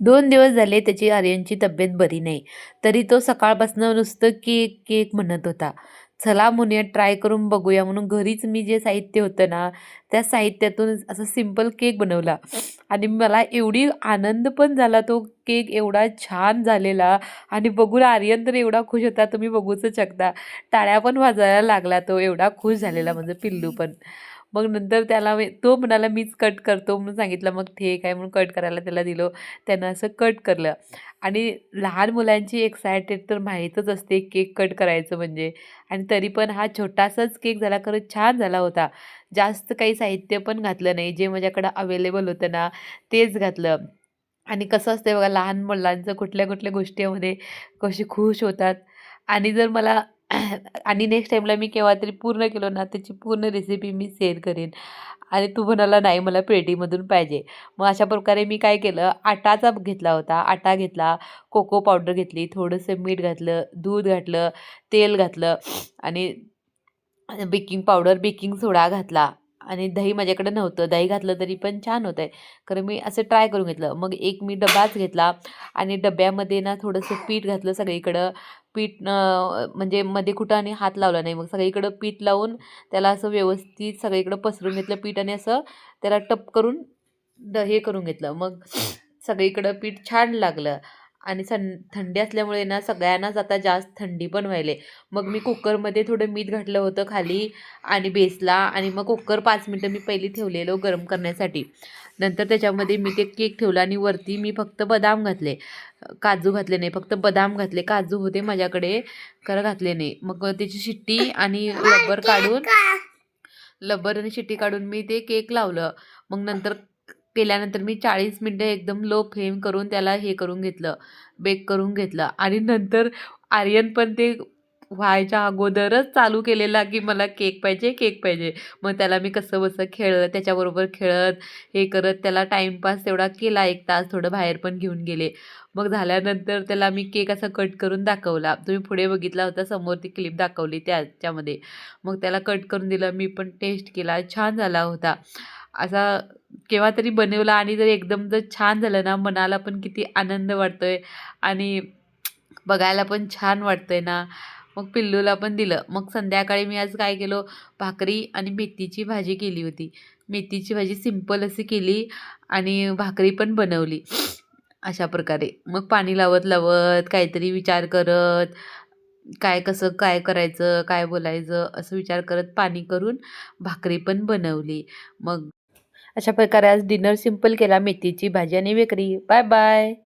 दोन दिवस झाले त्याची आर्यनची तब्येत बरी नाही. तरी तो सकाळपासून नुसतं केक केक म्हणत होता. चला म्हणूया ट्राय करून बघूया. म्हणून घरीच मी जे साहित्य होतं ना त्या साहित्यातून असं सिंपल केक बनवला. आणि मला एवढी आनंद पण झाला तो केक एवढा छान झालेला. आणि बघून आर्यन तर एवढा खुश होता तुम्ही बघूच शकता. टाळ्या पण वाजायला लागला तो एवढा खुश झालेला म्हणजे पिल्लू पण. मग नंतर त्याला तो म्हणाला मीच कट करतो. म्हणून सांगितलं मग ठीक आहे म्हणून कट करायला त्याला दिलो. त्यानं असं कट करलं. आणि लहान मुलांची एक्सायटेड तर माहीतच असते केक कट करायचं म्हणजे. आणि तरी पण हा छोटासाच केक झाला खरंच छान झाला होता. जास्त काही साहित्य पण घातलं नाही. जे माझ्याकडं अवेलेबल होतं ना तेच घातलं. आणि कसं असते बघा लहान मुलांचं कुठल्या कुठल्या गोष्टीमध्ये कशी खुश होतात. आणि जर मला आणि नेक्स्ट टाईमला मी केव्हा तरी पूर्ण केलो ना त्याची पूर्ण रेसिपी मी शेअर करेन. आणि तू म्हणाला नाही मला पेटीमधून पाहिजे. मग अशा प्रकारे मी काय केलं आटाचा घेतला होता. आटा घेतला कोको पावडर घेतली थोडंसं मीठ घातलं दूध घातलं तेल घातलं आणि बेकिंग पावडर बेकिंग सोडा घातला. आणि दही माझ्याकडे नव्हतं. दही घातलं तरी पण छान होतं आहे कारण मी असं ट्राय करून घेतलं. मग एक मी डबाच घेतला आणि डब्यामध्ये ना थोडंसं पीठ घातलं सगळीकडं. पीठ म्हणजे मध्ये कुठं आणि हात लावला नाही. मग सगळीकडं पीठ लावून त्याला असं व्यवस्थित सगळीकडं पसरून घेतलं पीठ आणि असं त्याला टप करून द हे करून घेतलं. मग सगळीकडं पीठ छान लागलं. आणि सं थंडी असल्यामुळे ना सगळ्यांनाच आता जास्त थंडी पण व्हायले. मग मी कुकरमध्ये थोडं मीठ घातलं होतं खाली आणि बेसला आणि मग कुकर पाच मिनटं मी पहिली ठेवलेलो गरम करण्यासाठी. नंतर त्याच्यामध्ये मी ते केक ठेवला आणि वरती मी फक्त बदाम घातले. काजू घातले नाही फक्त बदाम घातले. काजू होते माझ्याकडे खरं घातले नाही. मग त्याची शिट्टी आणि रबर काढून लबर आणि शिट्टी काढून मी ते केक लावलं. मग नंतर केल्यानंतर मी चाळीस मिनटं एकदम लो फ्लेम करून त्याला हे करून घेतलं बेक करून घेतलं. आणि नंतर आर्यन पण ते व्हायच्या अगोदरच चालू केलेला की मला केक पाहिजे केक पाहिजे. मग त्याला मी कसं बसं खेळत त्याच्याबरोबर खेळत हे करत त्याला टाईमपास तेवढा केला एक तास थोडं बाहेर पण घेऊन गेले. मग झाल्यानंतर त्याला मी केक असा कट करून दाखवला. तुम्ही पुढे बघितला होता समोर ती क्लिप दाखवली त्याच्यामध्ये. मग त्याला कट करून दिलं मी पण टेस्ट केला छान झाला होता. असा केव्हा तरी बनवला आणि जर एकदम जर छान झालं ना मनाला पण किती आनंद वाटतो आहे आणि बघायला पण छान वाटतं आहे ना. मग पिल्लूला पण दिलं. मग संध्याकाळी मी आज काय केलो भाकरी आणि मेथीची भाजी केली होती. मेथीची भाजी सिंपल अशी केली आणि भाकरी पण बनवली. अशा प्रकारे. मग पाणी लावत लावत काहीतरी विचार करत काय कसं काय करायचं काय बोलायचं असं विचार करत पाणी करून भाकरी पण बनवली. मग अशा प्रकारे आज डिनर सिंपल केला मेथीची भाजी आणि वेकरी. Bye bye.